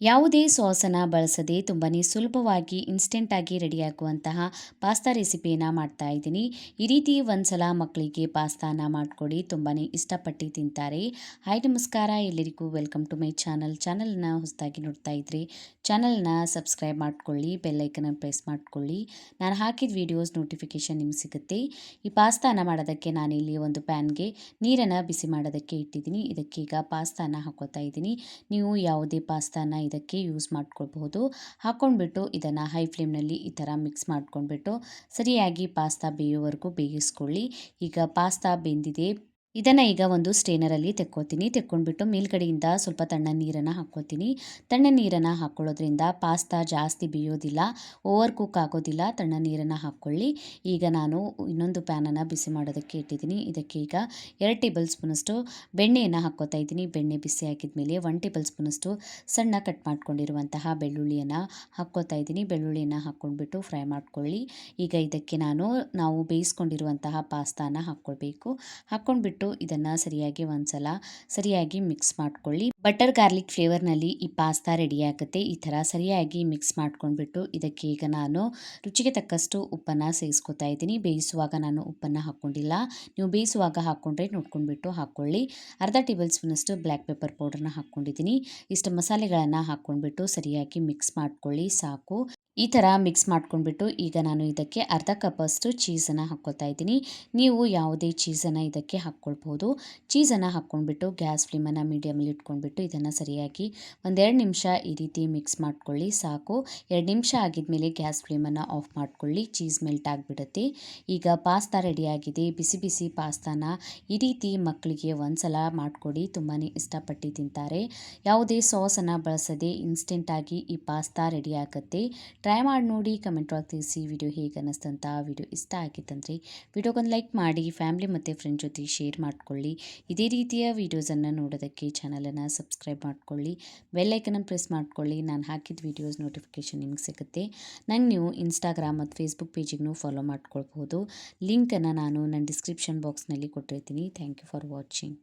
ಯಾವುದೇ ಸಾಸನ್ನು ಬಳಸದೆ ತುಂಬಾ ಸುಲಭವಾಗಿ ಇನ್ಸ್ಟೆಂಟಾಗಿ ರೆಡಿಯಾಗುವಂತಹ ಪಾಸ್ತಾ ರೆಸಿಪಿಯನ್ನು ಮಾಡ್ತಾ ಇದ್ದೀನಿ. ಈ ರೀತಿ ಒಂದ್ಸಲ ಮಕ್ಕಳಿಗೆ ಪಾಸ್ತಾನ ಮಾಡಿಕೊಡಿ ತುಂಬಾ ಇಷ್ಟಪಟ್ಟು ತಿಂತಾರೆ. ಹಾಯ್ ನಮಸ್ಕಾರ. ಎಲ್ಲರಿಗೂ ವೆಲ್ಕಮ್ ಟು ಮೈ ಚಾನಲ್ ಚಾನಲ್ನ ಹೊಸದಾಗಿ ನೋಡ್ತಾ ಇದ್ರಿ ಚಾನಲ್ನ ಸಬ್ಸ್ಕ್ರೈಬ್ ಮಾಡ್ಕೊಳ್ಳಿ ಬೆಲ್ಲೈಕನ್ನ ಪ್ರೆಸ್ ಮಾಡ್ಕೊಳ್ಳಿ. ನಾನು ಹಾಕಿದ ವೀಡಿಯೋಸ್ ನೋಟಿಫಿಕೇಶನ್ ನಿಮ್ಗೆ ಸಿಗುತ್ತೆ. ಈ ಪಾಸ್ತಾನ ಮಾಡೋದಕ್ಕೆ ನಾನಿಲ್ಲಿ ಒಂದು ಪ್ಯಾನ್ಗೆ ನೀರನ್ನು ಬಿಸಿ ಮಾಡೋದಕ್ಕೆ ಇಟ್ಟಿದ್ದೀನಿ. ಇದಕ್ಕೀಗ ಪಾಸ್ತಾನ ಹಾಕೋತಾ ಇದ್ದೀನಿ. ನೀವು ಯಾವುದೇ ಪಾಸ್ತಾನ ಇದಕ್ಕೆ ಯೂಸ್ ಮಾಡ್ಕೊಳ್ಬಹುದು. ಹಾಕ್ಕೊಂಡ್ಬಿಟ್ಟು ಇದನ್ನು ಹೈ ಫ್ಲೇಮ್ನಲ್ಲಿ ಈ ಥರ ಮಿಕ್ಸ್ ಮಾಡ್ಕೊಂಡ್ಬಿಟ್ಟು ಸರಿಯಾಗಿ ಪಾಸ್ತಾ ಬೇಯೋವರೆಗೂ ಬೇಯಿಸ್ಕೊಳ್ಳಿ. ಈಗ ಪಾಸ್ತಾ ಬೆಂದಿದೆ. ಇದನ್ನು ಈಗ ಒಂದು ಸ್ಟೇನರಲ್ಲಿ ತೆಕ್ಕೋತೀನಿ. ತೆಕ್ಕೊಂಡ್ಬಿಟ್ಟು ಮೇಲ್ಗಡೆಯಿಂದ ಸ್ವಲ್ಪ ತಣ್ಣ ನೀರನ್ನು ಹಾಕ್ಕೋತೀನಿ. ತಣ್ಣ ನೀರನ್ನು ಹಾಕ್ಕೊಳ್ಳೋದ್ರಿಂದ ಪಾಸ್ತಾ ಜಾಸ್ತಿ ಬೇಯೋದಿಲ್ಲ. ಓವರ್ ಕುಕ್ ಆಗೋದಿಲ್ಲ. ತಣ್ಣ ನೀರನ್ನು ಹಾಕ್ಕೊಳ್ಳಿ. ಈಗ ನಾನು ಇನ್ನೊಂದು ಪ್ಯಾನನ್ನು ಬಿಸಿ ಮಾಡೋದಕ್ಕೆ ಇಟ್ಟಿದ್ದೀನಿ. ಇದಕ್ಕೆ ಈಗ ಎರಡು ಟೇಬಲ್ ಸ್ಪೂನಷ್ಟು ಬೆಣ್ಣೆಯನ್ನು ಹಾಕ್ಕೋತಾ ಇದ್ದೀನಿ. ಬೆಣ್ಣೆ ಬಿಸಿ ಹಾಕಿದ ಒನ್ ಟೇಬಲ್ ಸ್ಪೂನಷ್ಟು ಸಣ್ಣ ಕಟ್ ಮಾಡ್ಕೊಂಡಿರುವಂತಹ ಬೆಳ್ಳುಳ್ಳಿಯನ್ನು ಹಾಕ್ಕೋತಾ ಇದ್ದೀನಿ. ಬೆಳ್ಳುಳ್ಳಿಯನ್ನು ಹಾಕ್ಕೊಂಡ್ಬಿಟ್ಟು ಫ್ರೈ ಮಾಡ್ಕೊಳ್ಳಿ. ಈಗ ಇದಕ್ಕೆ ನಾನು ನಾವು ಬೇಯಿಸ್ಕೊಂಡಿರುವಂತಹ ಪಾಸ್ತಾನ ಹಾಕ್ಕೊಳ್ಬೇಕು. ಹಾಕ್ಕೊಂಡ್ಬಿಟ್ಟು ಇದನ್ನು ಸರಿಯಾಗಿ ಒಂದ್ಸಲ ಸರಿಯಾಗಿ ಮಿಕ್ಸ್ ಮಾಡ್ಕೊಳ್ಳಿ. ಬಟರ್ ಗಾರ್ಲಿಕ್ ಫ್ಲೇವರ್ನಲ್ಲಿ ಈ ಪಾಸ್ತಾ ರೆಡಿ ಆಗುತ್ತೆ ಈ ಥರ ಸರಿಯಾಗಿ ಮಿಕ್ಸ್ ಮಾಡ್ಕೊಂಡ್ಬಿಟ್ಟು ಇದಕ್ಕೆ ಈಗ ನಾನು ರುಚಿಗೆ ತಕ್ಕಷ್ಟು ಉಪ್ಪನ್ನು ಸೇರಿಸ್ಕೊತಾ ಇದ್ದೀನಿ. ಬೇಯಿಸುವಾಗ ನಾನು ಉಪ್ಪನ್ನು ಹಾಕ್ಕೊಂಡಿಲ್ಲ. ನೀವು ಬೇಯಿಸುವಾಗ ಹಾಕ್ಕೊಂಡ್ರೆ ನೋಡ್ಕೊಂಡ್ಬಿಟ್ಟು ಹಾಕ್ಕೊಳ್ಳಿ. ಅರ್ಧ ಟೇಬಲ್ ಸ್ಪೂನಷ್ಟು ಬ್ಲ್ಯಾಕ್ ಪೆಪ್ಪರ್ ಪೌಡರ್ನ ಹಾಕ್ಕೊಂಡಿದ್ದೀನಿ. ಇಷ್ಟು ಮಸಾಲೆಗಳನ್ನು ಹಾಕ್ಕೊಂಡ್ಬಿಟ್ಟು ಸರಿಯಾಗಿ ಮಿಕ್ಸ್ ಮಾಡ್ಕೊಳ್ಳಿ, ಸಾಕು. ಈ ಥರ ಮಿಕ್ಸ್ ಮಾಡ್ಕೊಂಡ್ಬಿಟ್ಟು ಈಗ ನಾನು ಇದಕ್ಕೆ ಅರ್ಧ ಕಪ್ಪಷ್ಟು ಚೀಸನ್ನು ಹಾಕ್ಕೊತಾ ಇದ್ದೀನಿ. ನೀವು ಯಾವುದೇ ಚೀಸನ್ನು ಇದಕ್ಕೆ ಹಾಕ್ಕೊಳ್ಬೋದು. ಚೀಸನ್ನು ಹಾಕ್ಕೊಂಡ್ಬಿಟ್ಟು ಗ್ಯಾಸ್ ಫ್ಲೇಮನ್ನು ಮೀಡಿಯಮಲ್ಲಿ ಇಟ್ಕೊಂಡ್ಬಿಟ್ಟು ಇದನ್ನು ಸರಿಯಾಗಿ ಒಂದೆರಡು ನಿಮಿಷ ಈ ರೀತಿ ಮಿಕ್ಸ್ ಮಾಡ್ಕೊಳ್ಳಿ, ಸಾಕು. ಎರಡು ನಿಮಿಷ ಆಗಿದ್ಮೇಲೆ ಗ್ಯಾಸ್ ಫ್ಲೇಮನ್ನು ಆಫ್ ಮಾಡ್ಕೊಳ್ಳಿ, ಚೀಸ್ ಮೆಲ್ಟ್ ಆಗಿಬಿಡುತ್ತೆ. ಈಗ ಪಾಸ್ತಾ ರೆಡಿಯಾಗಿದೆ ಬಿಸಿ ಬಿಸಿ ಪಾಸ್ತಾನ ಈ ರೀತಿ ಮಕ್ಕಳಿಗೆ ಒಂದ್ಸಲ ಮಾಡಿಕೊಡಿ ತುಂಬಾ ಇಷ್ಟಪಟ್ಟು ತಿಂತಾರೆ. ಯಾವುದೇ ಸಾಸನ್ನು ಬಳಸದೆ ಇನ್ಸ್ಟೆಂಟಾಗಿ ಈ ಪಾಸ್ತಾ ರೆಡಿ ಆಗುತ್ತೆ. ಟ್ರೈ ಮಾಡಿ ನೋಡಿ, ಕಮೆಂಟ್ ಒಳಗೆ ತಿಳಿಸಿ ವಿಡಿಯೋ ಹೇಗೆ ಅನ್ನಿಸ್ತಂತ ವಿಡಿಯೋ ಇಷ್ಟ ಆಗಿತ್ತಂದ್ರೆ ವಿಡಿಯೋಗೊಂದು ಲೈಕ್ ಮಾಡಿ, ಫ್ಯಾಮಿಲಿ ಮತ್ತು ಫ್ರೆಂಡ್ ಜೊತೆ ಶೇರ್ ಮಾಡ್ಕೊಳ್ಳಿ. ಇದೇ ರೀತಿಯ ವಿಡಿಯೋಸನ್ನು ನೋಡೋದಕ್ಕೆ ಚಾನಲನ್ನು ಸಬ್ಸ್ಕ್ರೈಬ್ ಮಾಡ್ಕೊಳ್ಳಿ ಬೆಲ್ಲೈಕನನ್ನು ಪ್ರೆಸ್ ಮಾಡ್ಕೊಳ್ಳಿ. ನಾನು ಹಾಕಿದ ವೀಡಿಯೋಸ್ ನೋಟಿಫಿಕೇಷನ್ ನಿಮ್ಗೆ ಸಿಗುತ್ತೆ. ನಂಗೆ ನೀವು ಇನ್ಸ್ಟಾಗ್ರಾಮ್ ಮತ್ತು ಫೇಸ್ಬುಕ್ ಪೇಜಿಗೂ ಫಾಲೋ ಮಾಡ್ಕೊಳ್ಬೋದು ಲಿಂಕನ್ನು ನಾನು ನನ್ನ ಡಿಸ್ಕ್ರಿಪ್ಷನ್ ಬಾಕ್ಸ್ನಲ್ಲಿ ಕೊಟ್ಟಿರ್ತೀನಿ. Thank you for watching